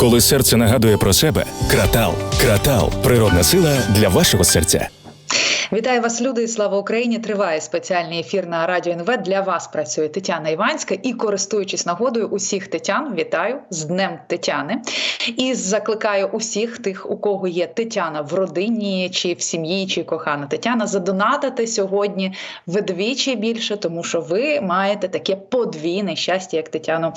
Коли серце нагадує про себе, кратал. Кратал природна сила для вашого серця. Вітаю вас, люди, і слава Україні! Триває спеціальний ефір на радіо НВ. Для вас працює Тетяна Іванська. І користуючись нагодою, усіх Тетян вітаю з Днем Тетяни і закликаю усіх тих, у кого є Тетяна в родині, чи в сім'ї, чи кохана Тетяна, задонатити сьогодні вдвічі більше, тому що ви маєте таке подвійне щастя, як Тетяну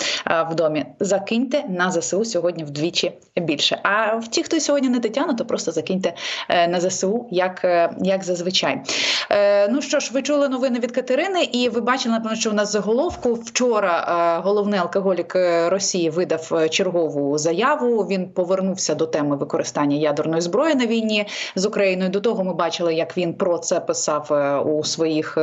в домі. Закиньте на ЗСУ сьогодні вдвічі більше. А ті, хто сьогодні не Тетяна, то просто закиньте е, на ЗСУ, як, е, як зазвичай. Е, ну що ж, ви чули новини від Катерини, і ви бачили, напевно, що у нас заголовку вчора е, головний алкоголік е, Росії видав е, чергову заяву. Він повернувся до теми використання ядерної зброї на війні з Україною. До того ми бачили, як він про це писав у своїх.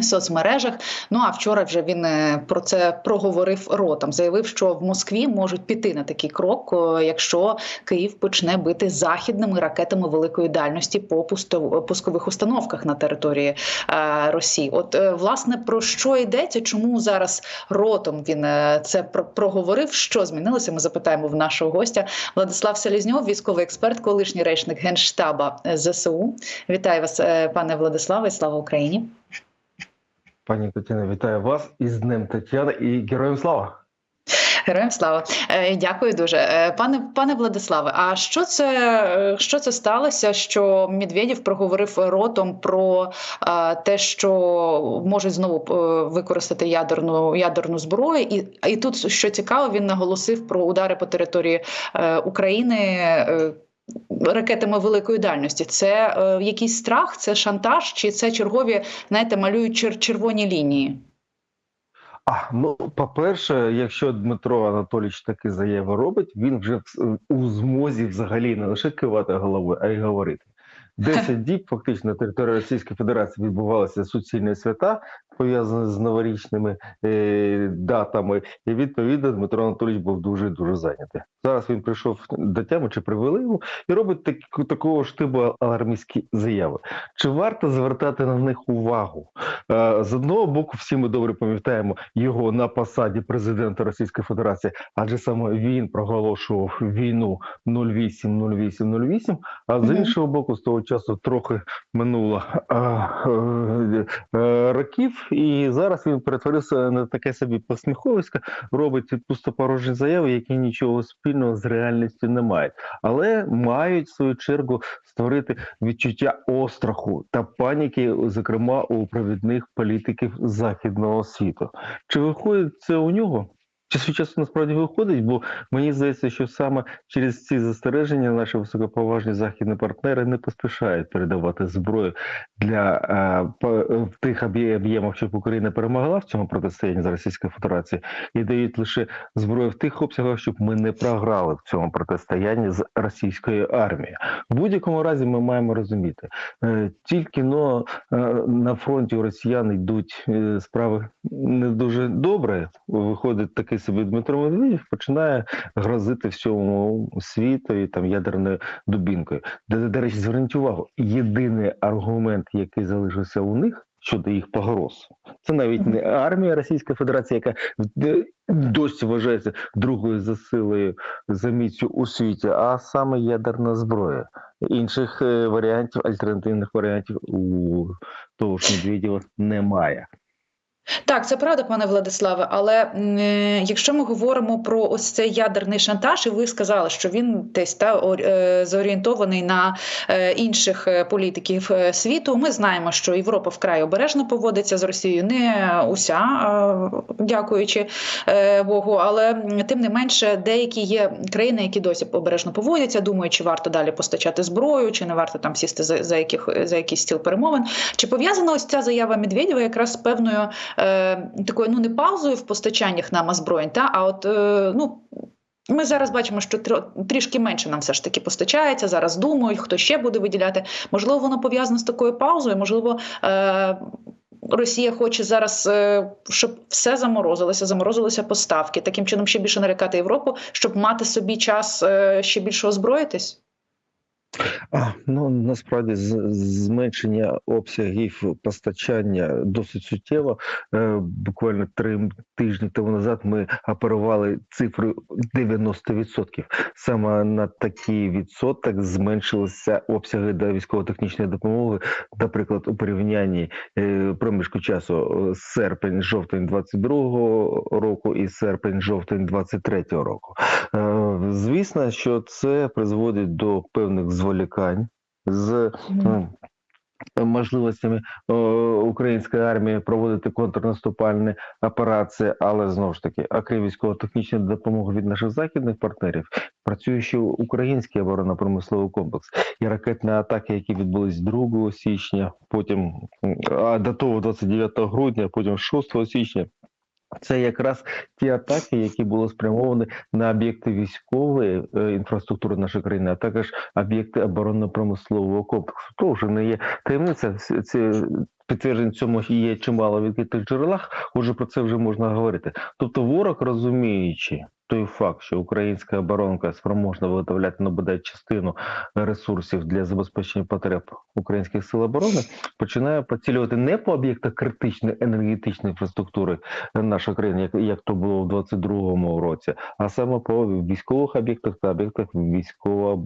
Соцмережах, ну а вчора вже він е, про це проговорив ротом. Заявив, що в Москві можуть піти на такий крок, якщо Київ почне бити західними ракетами великої дальності по пускових установках на території е, Росії. От е, власне про що йдеться? Чому зараз ротом він це проговорив? Що змінилося? Ми запитаємо в нашого гостя Владислав Селізньов, військовий експерт, колишній речник генштаба ЗСУ. Вітаю вас, пане Владиславе, слава Україні. Пані Тетяна, вітаю вас із Днем Тетяни і героям слава! Героям слава, Е, дякую дуже, Е, пане пане Владиславе. А що це що це сталося? Що Медведєв проговорив ротом про е, те, що можуть знову використати ядерну ядерну зброю, і і тут що цікаво, він наголосив про удари по території України. Ракетами великої дальності це е, якийсь страх, це шантаж, чи це чергові, знаєте, малюють чер- червоні лінії? А ну по-перше, якщо Дмитро Анатолійович такі заяви робить, він вже у змозі взагалі не лише кивати головою, а й говорити. Десять діб фактично на території Російської Федерації відбувалися суцільні свята, пов'язані з новорічними е, датами, і відповідно Дмитро Анатолійович був дуже дуже зайнятий. Зараз він прийшов до тями чи привели його і робить так, такого ж типу алармістські заяви. Чи варто звертати на них увагу? Е, З одного боку, всі ми добре пам'ятаємо його на посаді президента Російської Федерації, адже саме він проголошував війну 08-08-08, а з іншого боку, з того часу трохи минуло е, е, років, і зараз він перетворився на таке собі посміховисько, робить пустопорожні заяви, які нічого спільного з реальністю не мають, але мають в свою чергу створити відчуття остраху та паніки, зокрема у провідних політиків західного світу. Чи виходить це у нього? Чи свій насправді виходить? Бо мені здається, що саме через ці застереження наші високоповажні західні партнери не поспішають передавати зброю для е, в тих об'є- об'ємах, щоб Україна перемогла в цьому протистоянні з Російською Федерацією, і дають лише зброю в тих обсягах, щоб ми не програли в цьому протистоянні з російською армією. В будь-якому разі ми маємо розуміти, е, тільки но е, на фронті у росіян йдуть е, справи не дуже добре. Виходить такий собі Дмитро Медведєв, починає грозити всьому світу і там ядерною дубінкою. До, до речі, зверніть увагу, єдиний аргумент, який залишився у них. Щодо їх погроз, це навіть не армія Російської Федерації, яка досі вважається другою за силою за міцю у світі, а саме ядерна зброя. Інших е, варіантів, альтернативних варіантів у того ж Медведєва немає. Так, це правда, пане Владиславе. Але е, якщо ми говоримо про ось цей ядерний шантаж, і ви сказали, що він десь та ор- е, зорієнтований на е, інших е, політиків е, світу. Ми знаємо, що Європа вкрай обережно поводиться з Росією, не уся, е, дякуючи е, Богу. Але тим не менше, деякі є країни, які досі обережно поводяться, думають, чи варто далі постачати зброю, чи не варто там сісти за, за яких за якийсь стіл перемовин. Чи пов'язана ось ця заява Медведєва якраз з певною е, такою ну не паузою в постачаннях нам озброєнь, та а от е, ну. Ми зараз бачимо, що трішки менше нам все ж таки постачається. Зараз думають, хто ще буде виділяти. Можливо, воно пов'язано з такою паузою. Можливо, е- Росія хоче зараз, е- щоб все заморозилося, заморозилися поставки. Таким чином ще більше налякати Європу, щоб мати собі час е- ще більше озброїтись. Ну насправді зменшення обсягів постачання досить суттєво. Е, буквально три тижні тому назад ми оперували цифрою 90%. Саме на такий відсоток зменшилися обсяги до військово-технічної допомоги. Наприклад, у порівнянні е, проміжку часу е, серпень-жовтень 22-го року і серпень-жовтень 23-го року. Звісно, що це призводить до певних зволікань з м, можливостями української армії проводити контрнаступальні операції, але знову ж таки, окрім військово-технічної допомоги від наших західних партнерів, працює ще український оборонно-промисловий комплекс і ракетні атаки, які відбулись 2 січня, потім а до того 29 грудня, потім 6 січня. Це якраз ті атаки, які були спрямовані на об'єкти військової е, інфраструктури нашої країни, а також об'єкти оборонно-промислового комплексу. То вже не є таємниця. Ці підтверджень цьому є чимало в відкритих джерелах. Уже про це вже можна говорити. Тобто, ворог розуміючи той факт, що українська оборонка спроможна виготовляти ну, бодай частину ресурсів для забезпечення потреб українських сил оборони, починає поцілювати не по об'єктах критичної енергетичної інфраструктури нашої країни, як, як то було в 22-му році, а саме по військових об'єктах та об'єктах військово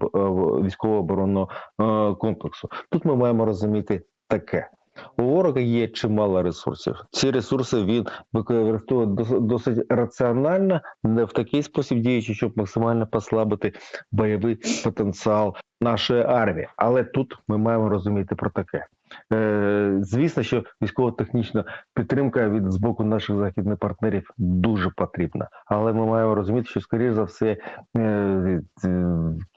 військово-оборонного е, комплексу. Тут ми маємо розуміти таке. У ворога є чимало ресурсів. Ці ресурси він використовує досить раціонально, не в такий спосіб діючи, щоб максимально послабити бойовий потенціал нашої армії. Але тут ми маємо розуміти про таке. Е, звісно, що військово-технічна підтримка від з боку наших західних партнерів дуже потрібна. Але ми маємо розуміти, що скоріш за все е, е,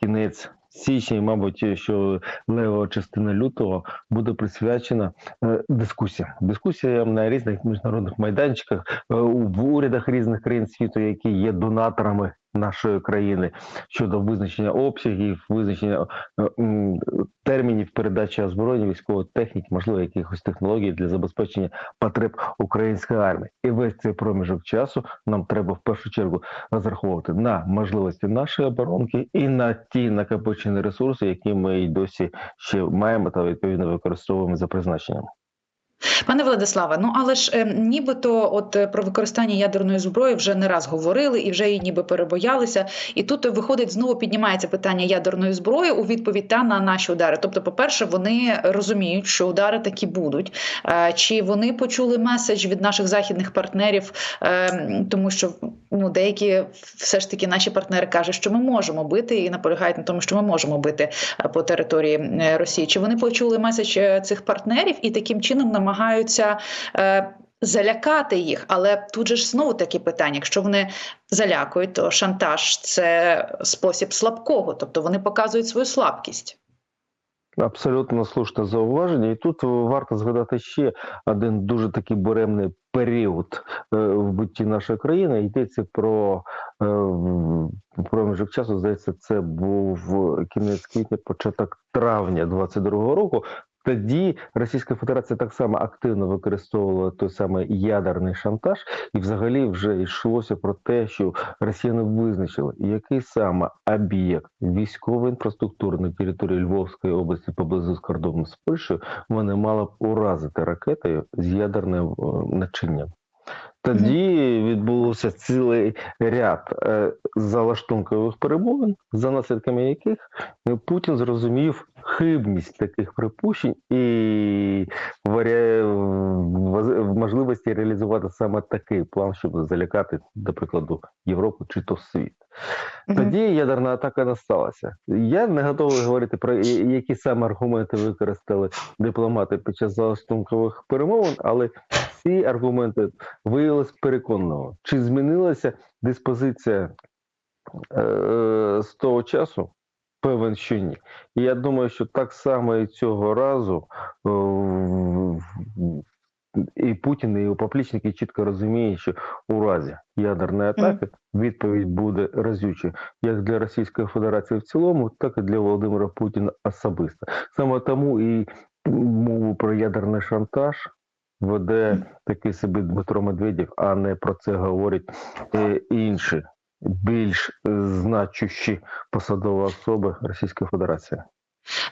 кінець січня, і, мабуть, що лева частина лютого буде присвячена е, дискусіям. Дискусіям на різних міжнародних майданчиках е, в урядах різних країн світу, які є донаторами нашої країни щодо визначення обсягів, визначення е, термінів передачі озброєння, військової техніки, можливо, якихось технологій для забезпечення потреб української армії. І весь цей проміжок часу нам треба в першу чергу розраховувати на можливості нашої оборонки і на ті накопичені ресурси, які ми й досі ще маємо та відповідно використовуємо за призначенням. Пане Владиславе, ну але ж е, нібито от е, про використання ядерної зброї вже не раз говорили і вже її ніби перебоялися. І тут е, виходить знову піднімається питання ядерної зброї у відповідь та на наші удари. Тобто, по-перше, вони розуміють, що удари такі будуть. Е, Чи вони почули меседж від наших західних партнерів, Е, тому що ну деякі все ж таки наші партнери кажуть, що ми можемо бити і наполягають на тому, що ми можемо бити е, по території Росії. Чи вони почули меседж цих партнерів і таким чином намагаються е, залякати їх? Але тут же ж знову таке питання: якщо вони залякують, то шантаж це спосіб слабкого, тобто вони показують свою слабкість. Абсолютно слушне зауваження, і тут варто згадати ще один дуже такий буремний період е, в бутті нашої країни. Йдеться про е, проміжок часу. Здається, це був кінець квітня, початок травня 22-го року. Тоді Російська Федерація так само активно використовувала той самий ядерний шантаж, і взагалі вже йшлося про те, що росіяни визначили, який саме об'єкт військової інфраструктури на території Львовської області поблизу з кордону з Польщею вони мали б уразити ракетою з ядерним е, начинням. Тоді відбулося цілий ряд е, залаштункових перемовин, за наслідками яких е, Путін зрозумів хибність таких припущень і можливості реалізувати саме такий план, щоб залякати, до прикладу, Європу чи то світ. Тоді ядерна атака не сталася. Я не готовий говорити про які саме аргументи використали дипломати під час залаштункових перемовин, але ці аргументи виявилися переконливо. Чи змінилася диспозиція е, з того часу? Певен, що ні. І я думаю, що так само і цього разу е, і Путін, і його поплічники чітко розуміють, що у разі ядерної атаки відповідь буде разюча як для Російської Федерації в цілому, так і для Володимира Путіна особисто. Саме тому і мову про ядерний шантаж веде такий собі Дмитро Медведєв, а не про це говорять е, інші більш е, значущі посадові особи Російської Федерації.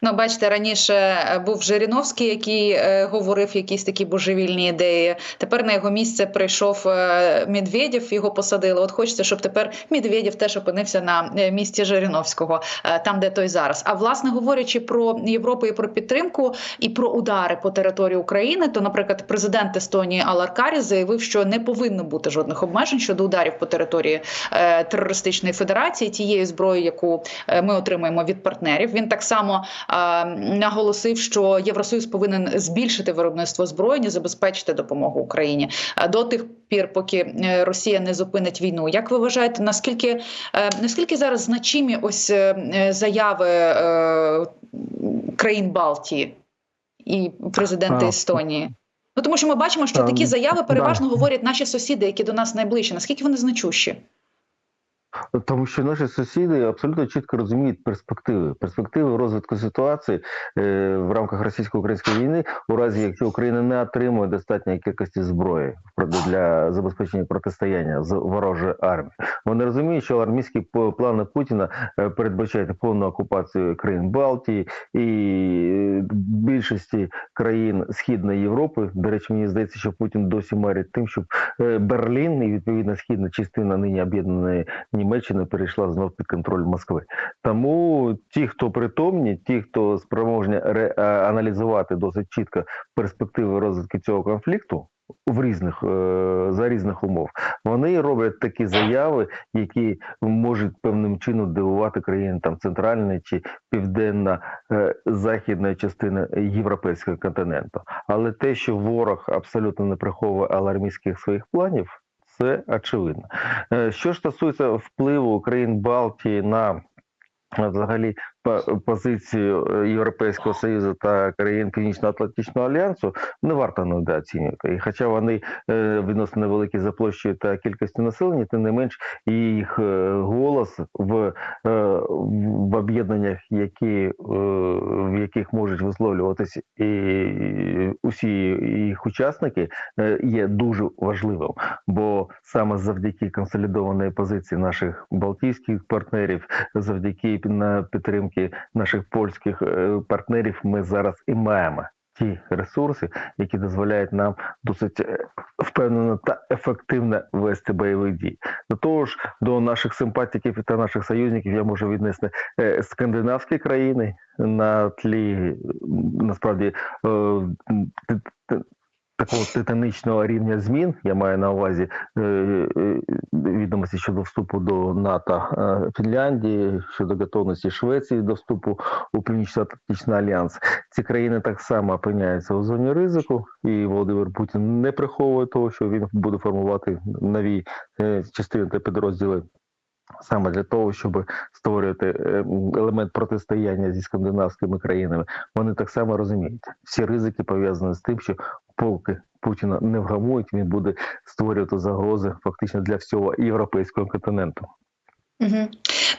Ну, бачите, раніше е, був Жириновський, який е, говорив якісь такі божевільні ідеї. Тепер на його місце прийшов е, Медведєв, його посадили. От хочеться, щоб тепер Медведєв теж опинився на е, місці Жириновського, е, там, де той зараз. А власне говорячи про Європу і про підтримку і про удари по території України, то, наприклад, президент Естонії Алар Карі заявив, що не повинно бути жодних обмежень щодо ударів по території е, терористичної федерації, тієї зброї, яку е, ми отримуємо від партнерів. Він так само наголосив, що Євросоюз повинен збільшити виробництво зброї, забезпечити допомогу Україні до тих пір, поки е, Росія не зупинить війну. Як ви вважаєте, наскільки е, наскільки зараз значимі ось е, заяви країн Балтії і президента Естонії? Ну тому що ми бачимо, що такі заяви переважно говорять наші сусіди, які до нас найближчі. Наскільки вони значущі? Тому що наші сусіди абсолютно чітко розуміють перспективи, перспективи розвитку ситуації е, в рамках російсько-української війни, у разі якщо Україна не отримує достатньої кількості зброї для забезпечення протистояння з ворожою армією. Вони розуміють, що армійські плани Путіна е, передбачають повну окупацію країн Балтії і е, більшості країн Східної Європи. До речі, мені здається, що Путін досі марить тим, щоб Берлін і відповідно східна частина нині об'єднаної Німеччини перейшла знов під контроль Москви. Тому ті, хто притомні, ті, хто спроможні ре- аналізувати досить чітко перспективи розвитку цього конфлікту. В різних е, за різних умов вони роблять такі заяви, які можуть певним чином дивувати країни там центральної чи південна е, західної частини європейського континенту. Але те, що ворог абсолютно не приховує алармістських своїх планів, це очевидно. Е, Що ж стосується впливу країн Балтії на е, взагалі позицію е, Європейського союзу та країн Північно-Атлантичного альянсу, не варто недооцінювати. І хоча вони е, відносно невеликі за площею та кількістю населення, тим не менш їх е, голос в, в об'єднаннях, які в яких можуть висловлюватися і усі їх учасники, є дуже важливим бо саме завдяки консолідованої позиції наших балтійських партнерів, завдяки на підтримки наших польських е, партнерів, ми зараз і маємо ті ресурси, які дозволяють нам досить е, впевнено та ефективно вести бойові дії. До того ж, до наших симпатиків та наших союзників я можу віднести е, скандинавські країни на тлі насправді такого титанічного рівня змін. Я маю на увазі е, е, відомості щодо вступу до НАТО е, Фінляндії, щодо готовності Швеції до вступу у Північно-Атлантичний альянс. Ці країни так само опиняються у зоні ризику, і Володимир Путін не приховує того, що він буде формувати нові частини та підрозділи. Саме для того, щоб створювати е, елемент протистояння зі скандинавськими країнами, вони так само розуміють всі ризики пов'язані з тим, що поки Путіна не вгамують, він буде створювати загрози фактично для всього європейського континенту. Угу.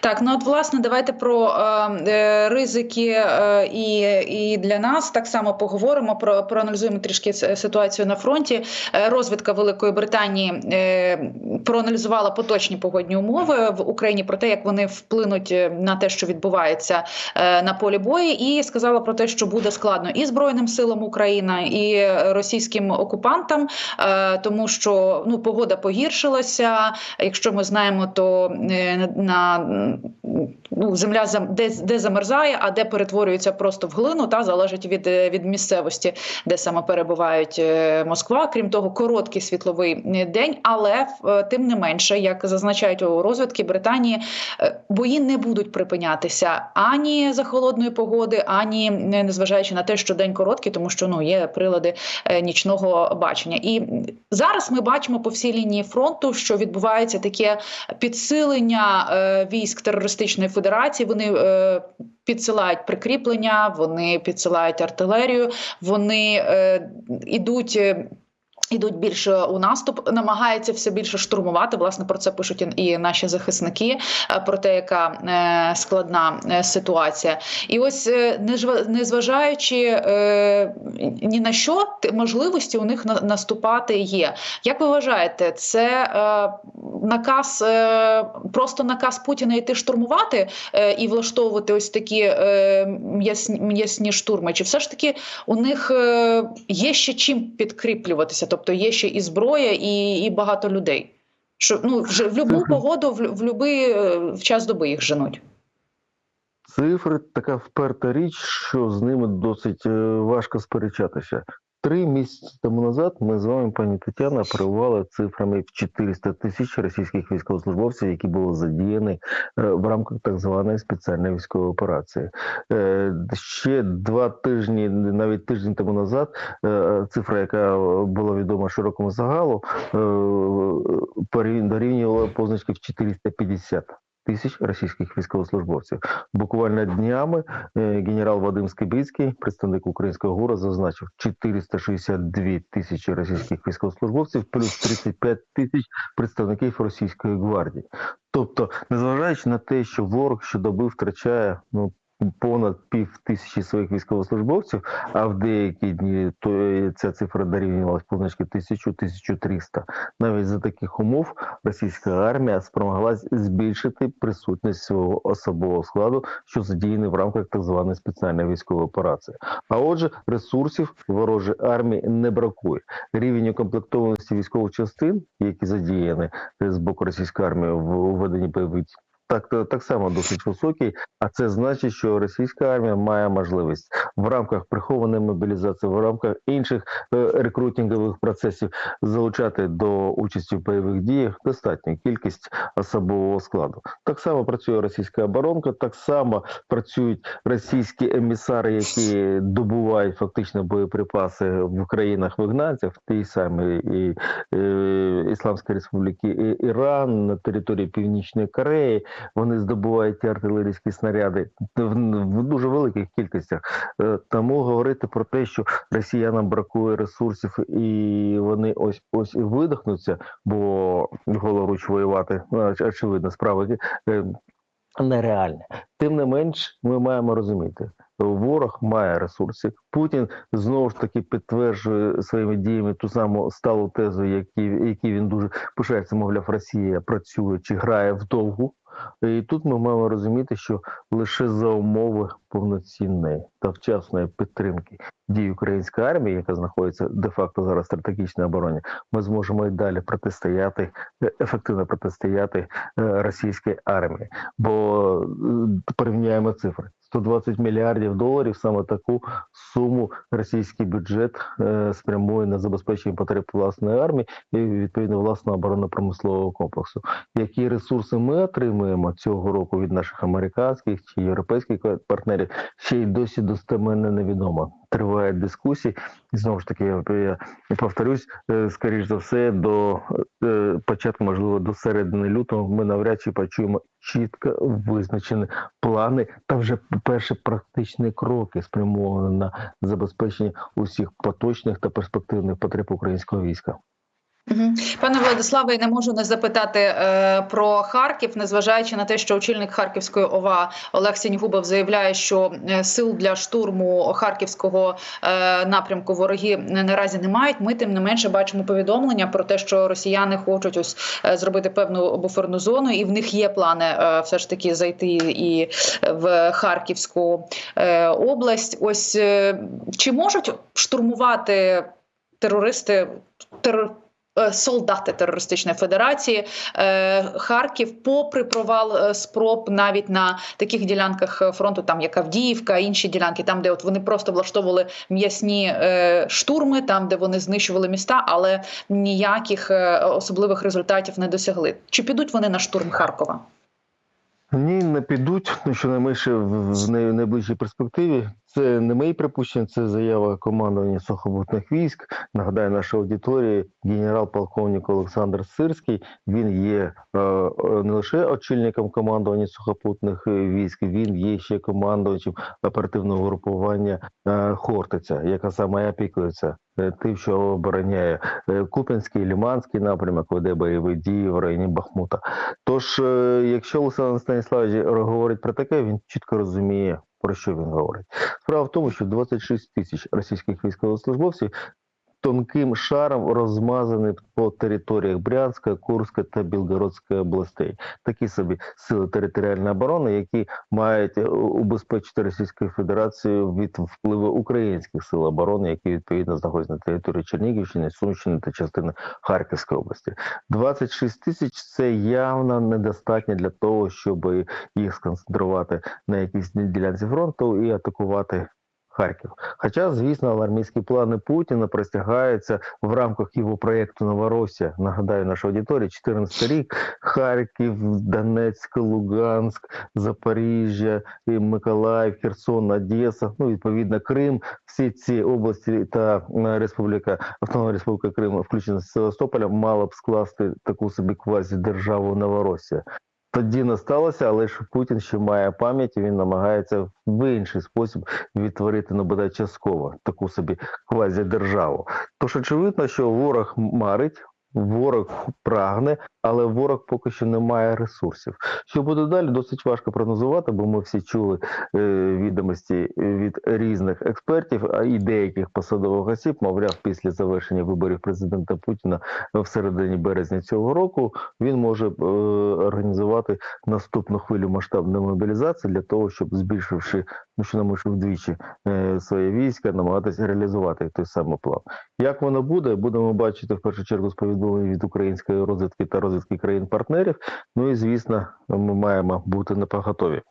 Так, ну от власне, давайте про е, е, ризики е, і, і для нас так само поговоримо. Про проаналізуємо трішки ситуацію на фронті. Е, розвідка Великої Британії е, проаналізувала поточні погодні умови в Україні про те, як вони вплинуть е, на те, що відбувається е, на полі бою, і сказала про те, що буде складно і збройним силам України, і російським окупантам, е, тому що ну погода погіршилася. Якщо ми знаємо, то е, на ну, земля де, де замерзає, а де перетворюється просто в глину, та залежить від, е, від місцевості, де саме перебувають е, Москва. Крім того, короткий світловий е, день, але тим не менше, як зазначають у розвідки Британії, бої не будуть припинятися ані за холодної погоди, ані не- незважаючи на те, що день короткий, тому що ну є прилади нічного бачення. І зараз ми бачимо по всій лінії фронту, що відбувається таке підсилення військ терористичної федерації. Вони е, підсилають прикріплення, вони підсилають артилерію, вони е, ідуть. Ідуть більше у наступ, намагаються все більше штурмувати. Власне про це пишуть і- наші захисники. е, Про те, яка е, складна е, ситуація, і ось незважаючи ні на що, можливості у них на- наступати є. Як ви вважаєте, це наказ, просто наказ Путіна йти штурмувати і влаштовувати ось такі м'ясні, штурми? Чи все ж таки у них є ще чим підкріплюватися? Тобто є ще і зброя, і, і багато людей. Що ну вже в будь-яку погоду, в, в будь-який е, в час доби їх женуть. Цифри така вперта річ, що з ними досить е, важко сперечатися. Три місяці тому назад ми з вами, пані Тетяна, оперували цифрами в 400 тисяч російських військовослужбовців, які були задіяні е, в рамках так званої спеціальної військової операції. Е, Ще два тижні, навіть тиждень тому назад, е, цифра, яка була відома широкому загалу, дорівнювала позначки в 450 тисяч російських військовослужбовців. Буквально днями е, генерал Вадим Скибицький, представник українського ГУРа, зазначив 462 тисячі російських військовослужбовців, плюс 35 тисяч представників російської гвардії. Тобто, незважаючи на те, що ворог щодоби втрачає ну. Понад пів тисячі своїх військовослужбовців, а в деякі дні то е, ця цифра дорівнювалась позначки 1000-1300. Навіть за таких умов російська армія спромоглась збільшити присутність свого особового складу, що задіяний в рамках так званої спеціальної військової операції. А отже, ресурсів ворожої армії не бракує. Рівень укомплектованості військових частин, які задіяні з боку російської армії в у веденні бойових. Так, так само досить високий, а це значить, що російська армія має можливість в рамках прихованої мобілізації, в рамках інших е, рекрутингових процесів залучати до участі в бойових діях достатню кількість особового складу. Так само працює російська оборонка, так само працюють російські емісари, які добувають фактично боєприпаси в країнах вигнанців, в тій самій і, е, Ісламської Республіки і Іран, на території Північної Кореї. Вони здобувають артилерійські снаряди в, в дуже великих кількостях. Е, Тому говорити про те, що росіянам бракує ресурсів і вони ось ось і видихнуться, бо голоруч воювати ну, очевидно справи е, нереальне. Тим не менш, ми маємо розуміти. Ворог має ресурси. Путін знову ж таки підтверджує своїми діями ту саму сталу тезу, які, які він дуже пишається, мовляв, Росія працює чи грає вдовгу. І тут ми маємо розуміти, що лише за умови повноцінної та вчасної підтримки дій української армії, яка знаходиться де-факто зараз в стратегічній обороні, ми зможемо і далі протистояти е, ефективно протистояти е, російській армії. Бо е, порівняємо цифри. 120 мільярдів доларів саме таку суму російський бюджет е, спрямує на забезпечення потреб власної армії і відповідно власного оборонно-промислового комплексу. Які ресурси ми отримуємо цього року від наших американських чи європейських партнерів, ще й досі достеменно невідомо. Тривають дискусії, і знову ж таки, я, повторюсь, е, скоріш за все, до е, початку, можливо, до середини лютого, ми навряд чи почуємо чітко визначені плани та вже перші практичні кроки спрямовані на забезпечення усіх поточних та перспективних потреб українського війська. Пане Владиславе, не можу не запитати е, про Харків, незважаючи на те, що очільник Харківської ОВА Олег Сіньгубов заявляє, що е, сил для штурму харківського е, напрямку вороги наразі не мають. Ми тим не менше бачимо повідомлення про те, що росіяни хочуть ось е, зробити певну буферну зону, і в них є плани е, все ж таки зайти і в Харківську е, область. Ось е, чи можуть штурмувати терористи терор солдати терористичної федерації е, Харків, попри провал е, спроб навіть на таких ділянках е, фронту, там як Авдіївка, інші ділянки, там де от вони просто влаштовували м'ясні е, штурми, там де вони знищували міста, але ніяких е, особливих результатів не досягли. Чи підуть вони на штурм Харкова? Ні, не підуть, ну щонайменше в в най- найближчій перспективі. Це не мої припущення, це заява командування сухопутних військ. Нагадаю, нашій аудиторії генерал-полковник Олександр Сирський. Він є е, е, не лише очільником командування сухопутних е, військ, він є ще командувачем оперативного групування е, Хортиця, яка саме опікується е, тим, що обороняє Куп'янський, Ліманський напрямок, веде бойові дії в районі Бахмута. Тож, якщо Олександр Станіславович говорить про таке, він чітко розуміє, про що він говорить. Справа в тому, що 26 тисяч російських військовослужбовців тонким шаром розмазані по територіях Брянська, Курська та Білгородської областей. Такі собі сили територіальної оборони, які мають е, убезпечити Російську Федерацію від впливу українських сил оборони, які відповідно знаходяться на території Чернігівщини, Сумщини та частини Харківської області. 26 тисяч це явно недостатньо для того, щоб їх сконцентрувати на якійсь ділянці фронту і атакувати Харків. Хоча, звісно, армійські плани Путіна простягаються в рамках його проєкту Новоросія. Нагадаю, нашій аудиторії 14 рік Харків, Донецьк, Луганськ, Запоріжжя, Миколаїв, Херсон, Одеса, ну відповідно Крим. Всі ці області та е, Республіка Автономна Республіка Крим, включно з Севастополем, мала б скласти таку собі квазі-державу Новоросія. Тоді не сталося, але ж Путін ще має пам'ять, і він намагається в інший спосіб відтворити ну, бодай частково таку собі квазідержаву. Тож очевидно, що ворог марить, ворог прагне, але ворог поки що не має ресурсів. Що буде далі, досить важко прогнозувати, бо ми всі чули е, відомості від різних експертів, а і деяких посадових осіб, мовляв, після завершення виборів президента Путіна в середині березня цього року він може е, організувати наступну хвилю масштабної мобілізації для того, щоб збільшивши ну що нам вдвічі е, своє війська, намагатися реалізувати той самий план. Як воно буде, будемо бачити в першу чергу з повідомлень від української розвідки та розвідки країн-партнерів. Ну і звісно, ми маємо бути напоготові.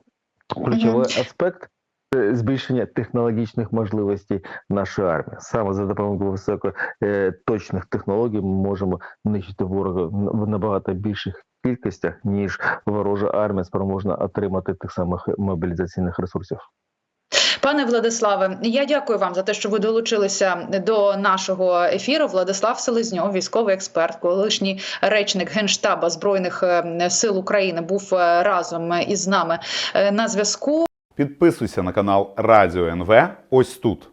Ключовий аспект. це Збільшення технологічних можливостей нашої армії саме за допомогою високоточних технологій ми можемо нищити ворога в набагато більших кількостях ніж ворожа армія спроможна отримати тих самих мобілізаційних ресурсів. Пане Владиславе, я дякую вам за те, що ви долучилися до нашого ефіру. Владислав Селезньов, військовий експерт, колишній речник генштаба збройних е, сил України, був е, разом із нами е, на зв'язку. Підписуйся на канал Радіо НВ ось тут.